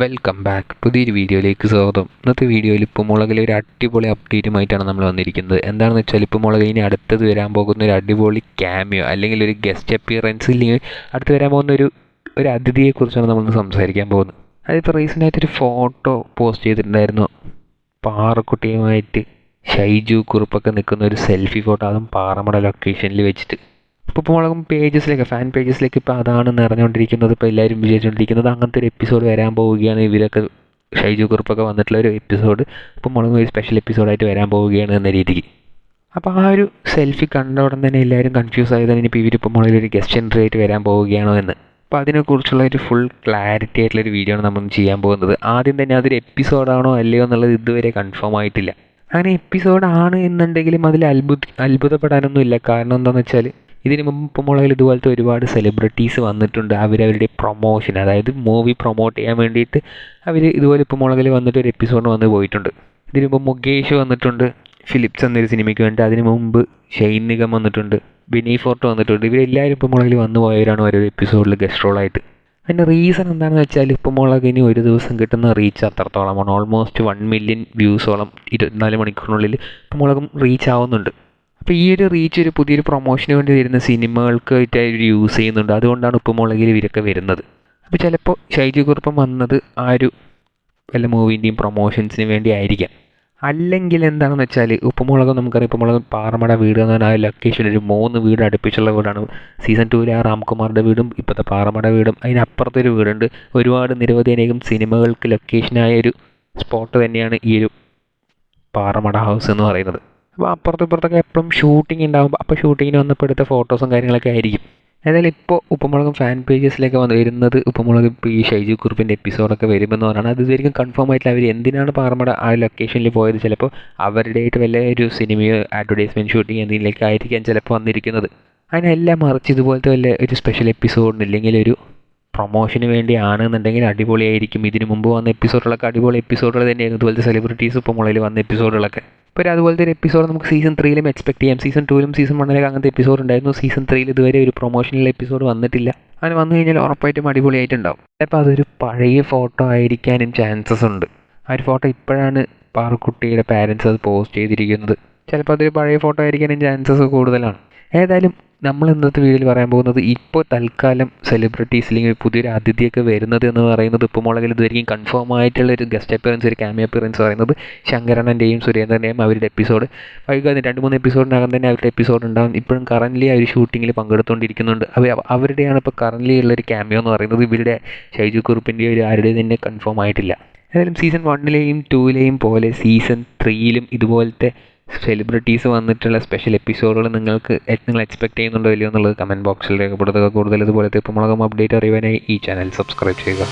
Welcome back പുതിയൊരു വീഡിയോയിലേക്ക് സ്വാഗതം. ഇന്നത്തെ വീഡിയോയിൽ ഇപ്പോൾ മുളകിലെ ഒരു അടിപൊളി അപ്ഡേറ്റുമായിട്ടാണ് നമ്മൾ വന്നിരിക്കുന്നത്. എന്താണെന്ന് വെച്ചാൽ ഇപ്പോൾ മുളക് ഇനി അടുത്തത് വരാൻ പോകുന്ന ഒരു അടിപൊളി ക്യാമിയോ അല്ലെങ്കിൽ ഒരു ഗസ്റ്റ് അപ്പിയറൻസ് ഇല്ലെങ്കിൽ അടുത്ത് വരാൻ പോകുന്ന ഒരു ഒരു അതിഥിയെക്കുറിച്ചാണ് നമ്മൾ സംസാരിക്കാൻ പോകുന്നത്. അതിപ്പോൾ ആയിട്ടൊരു ഫോട്ടോ പോസ്റ്റ് ചെയ്തിട്ടുണ്ടായിരുന്നു. പാറക്കുട്ടിയുമായിട്ട് ഷൈജു കുറുപ്പൊക്കെ നിൽക്കുന്ന ഒരു സെൽഫി ഫോട്ടോ അതും പാറമട ലൊക്കേഷനിൽ വെച്ചിട്ട്. ഇപ്പോൾ മുളകും പേജസിലേക്ക് ഫാൻ പേജസിലേക്ക് ഇപ്പോൾ അതാണ് നിറഞ്ഞുകൊണ്ടിരിക്കുന്നത് ഇപ്പോൾ എല്ലാവരും വിചാരിച്ചുകൊണ്ടിരിക്കുന്നത് അങ്ങനത്തെ ഒരു എപ്പിസോഡ് വരാൻ പോവുകയാണ്. ഇവരൊക്കെ ഷൈജു കുറിപ്പൊക്കെ വന്നിട്ടുള്ള ഒരു എപ്പിസോഡ് ഇപ്പോൾ മുളകും ഒരു സ്പെഷ്യൽ എപ്പിസോഡായിട്ട് വരാൻ പോവുകയാണ് എന്ന രീതിക്ക്. അപ്പോൾ ആ ഒരു സെൽഫി കണ്ട ഉടൻ തന്നെ എല്ലാവരും കൺഫ്യൂസ് ആയതാണ്. ഇനിയിപ്പോൾ ഇവരിപ്പോൾ മുളകിൽ ഒരു ഗസ്റ്റ് എൻട്രി ആയിട്ട് വരാൻ പോവുകയാണോ എന്ന്. അപ്പോൾ അതിനെക്കുറിച്ചുള്ള ഒരു ഫുൾ ക്ലാരിറ്റി ആയിട്ടുള്ള ഒരു വീഡിയോ ആണ് നമ്മൾ ചെയ്യാൻ പോകുന്നത്. ആദ്യം തന്നെ അതൊരു എപ്പിസോഡാണോ അല്ലയോ എന്നുള്ളത് ഇതുവരെ കൺഫേം ആയിട്ടില്ല. അങ്ങനെ എപ്പിസോഡാണ് എന്നുണ്ടെങ്കിലും അതിൽ അത്ഭുത അത്ഭുതപ്പെടാനൊന്നുമില്ല. കാരണം എന്താണെന്ന് വെച്ചാൽ ഇതിന് മുമ്പ് ഇപ്പം മുളകിൽ ഇതുപോലത്തെ ഒരുപാട് സെലിബ്രിറ്റീസ് വന്നിട്ടുണ്ട്. അവരവരുടെ പ്രൊമോഷൻ അതായത് മൂവി പ്രൊമോട്ട് ചെയ്യാൻ വേണ്ടിയിട്ട് അവർ ഇതുപോലെ ഇപ്പോൾ മുളകിൽ വന്നിട്ട് ഒരു എപ്പിസോഡ് വന്ന് പോയിട്ടുണ്ട്. ഇതിന് മുമ്പ് മുകേഷ് വന്നിട്ടുണ്ട് ഫിലിപ്സ് എന്നൊരു സിനിമയ്ക്ക് വേണ്ടി. അതിന് മുമ്പ് ഷെയ്ൻ നിഗം വന്നിട്ടുണ്ട് ബിനി ഫോർട്ട് വന്നിട്ടുണ്ട്. ഇവരെല്ലാവരും ഇപ്പോൾ മുളകിൽ വന്നു പോയവരാണ് ഓരോ എപ്പിസോഡിൽ ഗസ്റ്റ് റോളായിട്ട് അതിന്റെ റീസൺ എന്താണെന്ന് വെച്ചാൽ ഇപ്പോൾ മുളകിന് ഒരു ദിവസം കിട്ടുന്ന റീച്ച് അത്രത്തോളമാണ്. ഓൾമോസ്റ്റ് വൺ മില്യൺ വ്യൂസോളം ഇരുപത്തിനാല് മണിക്കൂറിനുള്ളിൽ ഇപ്പോൾ മുളകും റീച്ച് ആവുന്നുണ്ട്. അപ്പോൾ ഈ ഒരു റീച്ച് ഒരു പുതിയൊരു പ്രൊമോഷന് വേണ്ടി വരുന്ന സിനിമകൾക്ക് ആയിട്ട് യൂസ് ചെയ്യുന്നുണ്ട്. അതുകൊണ്ടാണ് ഉപ്പുമുളകിൽ മുളകിൽ ഇവരൊക്കെ വരുന്നത്. അപ്പോൾ ചിലപ്പോൾ ഷൈജു കുറുപ്പം വന്നത് ആ ഒരു വല്ല മൂവീന്റെയും പ്രൊമോഷൻസിന് വേണ്ടി ആയിരിക്കാം. അല്ലെങ്കിൽ എന്താണെന്ന് വെച്ചാൽ ഉപ്പുമുളകം നമുക്കറിയാം ഉപ്പുമുളകം പാറമട വീട് എന്ന് പറഞ്ഞാൽ ആ ലൊക്കേഷൻ ഒരു മൂന്ന് വീട് അടുപ്പിച്ചുള്ള വീടാണ്. സീസൺ ടൂവിലെ ആ രാംകുമാറിന്റെ വീടും ഇപ്പോഴത്തെ പാറമട വീടും അതിനപ്പുറത്തെ ഒരു വീടുണ്ട്. ഒരുപാട് നിരവധി അനേകം സിനിമകൾക്ക് ലൊക്കേഷനായ ഒരു സ്പോട്ട് തന്നെയാണ് ഈ ഒരു പാറമട ഹൗസ് എന്ന് പറയുന്നത്. അപ്പുറത്തും ഇപ്പുറത്തൊക്കെ എപ്പോഴും ഷൂട്ടിംഗ് ഉണ്ടാകുമ്പോൾ അപ്പോൾ ഷൂട്ടിങ്ങിന് വന്നപ്പോൾ എടുത്ത ഫോട്ടോസും കാര്യങ്ങളൊക്കെ ആയിരിക്കും. ഏതായാലും ഇപ്പോൾ ഉപ്പുമുളകും ഫാൻ പേജസിലേക്ക് വന്ന് വരുന്നത്. ഉപ്പുമുളക് ഇപ്പോൾ ഈ ഷൈജു കുറിപ്പിന്റെ എപ്പിസോഡൊക്കെ വരുമെന്ന് പറഞ്ഞാൽ അത് ഇതുവരെയും കൺഫേം ആയിട്ടില്ല. അവർ എന്തിനാണ് പാറമട ആ ലൊക്കേഷനിൽ പോയത്? ചിലപ്പോൾ അവരുടെ ആയിട്ട് വല്ല ഒരു സിനിമയോ അഡ്വർടൈസ്മെന്റ് ഷൂട്ടിംഗ് എന്തെങ്കിലുമൊക്കെ ആയിരിക്കാം ചിലപ്പോൾ വന്നിരിക്കുന്നത്. അതിനെല്ലാം മറിച്ച് ഇതുപോലത്തെ വല്ല ഒരു സ്പെഷ്യൽ എപ്പിസോഡിന് ഇല്ലെങ്കിൽ ഒരു പ്രൊമോഷന് വേണ്ടിയാണെന്നുണ്ടെങ്കിൽ അടിപൊളിയായിരിക്കും. ഇതിനു മുമ്പ് വന്ന എപ്പിസോഡുകളൊക്കെ അടിപൊളി എപ്പിസോഡുകൾ തന്നെയായിരുന്നു. ഇതുപോലത്തെ സെലിബ്രിറ്റീസ് ഇപ്പോൾ മുളയിൽ വന്ന എപ്പിസോഡുകളൊക്കെ ഇപ്പോൾ അതുപോലത്തെ ഒരു എപ്പിസോഡ് നമുക്ക് സീസൺ ത്രീയിലും എക്സ്പെക്ട് ചെയ്യാം. സീസൺ ടൂവിലും സീസൺ വണ്ണിലൊക്കെ അങ്ങനത്തെ എപ്പിസോഡ് ഉണ്ടായിരുന്നു. സീസൺ ത്രീയിൽ ഇതുവരെ ഒരു പ്രൊമോഷണൽ എപ്പിസോഡ് വന്നിട്ടില്ല. അങ്ങനെ വന്നു കഴിഞ്ഞാൽ ഉറപ്പായിട്ടും അടിപൊളിയായിട്ടുണ്ടാവും. ചിലപ്പോൾ അതൊരു പഴയ ഫോട്ടോ ആയിരിക്കാനും ചാൻസസ് ഉണ്ട്. ആ ഒരു ഫോട്ടോ ഇപ്പോഴാണ് പാറക്കുട്ടിയുടെ പാരൻസ് അത് പോസ്റ്റ് ചെയ്തിരിക്കുന്നത്. ചിലപ്പോൾ അതൊരു പഴയ ഫോട്ടോ ആയിരിക്കാനും ചാൻസസ് കൂടുതലാണ്. ഏതായാലും നമ്മൾ ഇന്നത്തെ വീഡിയോയിൽ പറയാൻ പോകുന്നത് ഇപ്പോൾ തൽക്കാലം സെലിബ്രിറ്റീസ് അല്ലെങ്കിൽ പുതിയൊരു അതിഥിയൊക്കെ വരുന്നത് എന്ന് പറയുന്നത് ഇപ്പോൾ മുളകിൽ ഇതുവരെയും കൺഫേം ആയിട്ടുള്ള ഒരു ഗസ്റ്റ് അപ്പിയറൻസ് ഒരു ക്യാമിയ അപ്പിയറൻസ് പറയുന്നത് ശങ്കരണ്ണന്റെയും സുരേന്ദ്രന്റെയും അവരുടെ എപ്പിസോഡ് വൈകാതെ രണ്ട് മൂന്ന് എപ്പിസോഡിനകം തന്നെ അവരുടെ എപ്പിസോഡ് ഉണ്ടാകും. ഇപ്പോഴും കറന്റ്ലി അവർ ഷൂട്ടിങ്ങിൽ പങ്കെടുത്തുകൊണ്ടിരിക്കുന്നുണ്ട് അവർ അവരുടെയാണ് ഇപ്പോൾ കറന്റ്ലി ഉള്ള ഒരു ക്യാമിയോ എന്ന് പറയുന്നത്. ഇവരുടെ ഷൈജു കുറുപ്പിന്റെ ഒരു ആരുടെ തന്നെ കൺഫേം ആയിട്ടില്ല. ഏതായാലും സീസൺ വണ്ണിലെയും ടൂവിലെയും പോലെ സീസൺ ത്രീയിലും ഇതുപോലത്തെ സെലിബ്രിറ്റീസ് വന്നിട്ടുള്ള സ്പെഷ്യൽ എപ്പിസോഡുകൾ നിങ്ങൾക്ക് നിങ്ങൾ എക്സ്പെക്ട് ചെയ്യുന്നുണ്ടോ ഇല്ലയോ എന്നുള്ളത് കമന്റ് ബോക്സിൽ രേഖപ്പെടുത്തുക. കൂടുതൽ ഇതുപോലത്തെ ഇപ്പോൾ മുളകം അപ്ഡേറ്റ് അറിയാനായി ഈ ചാനൽ സബ്സ്ക്രൈബ് ചെയ്യുക.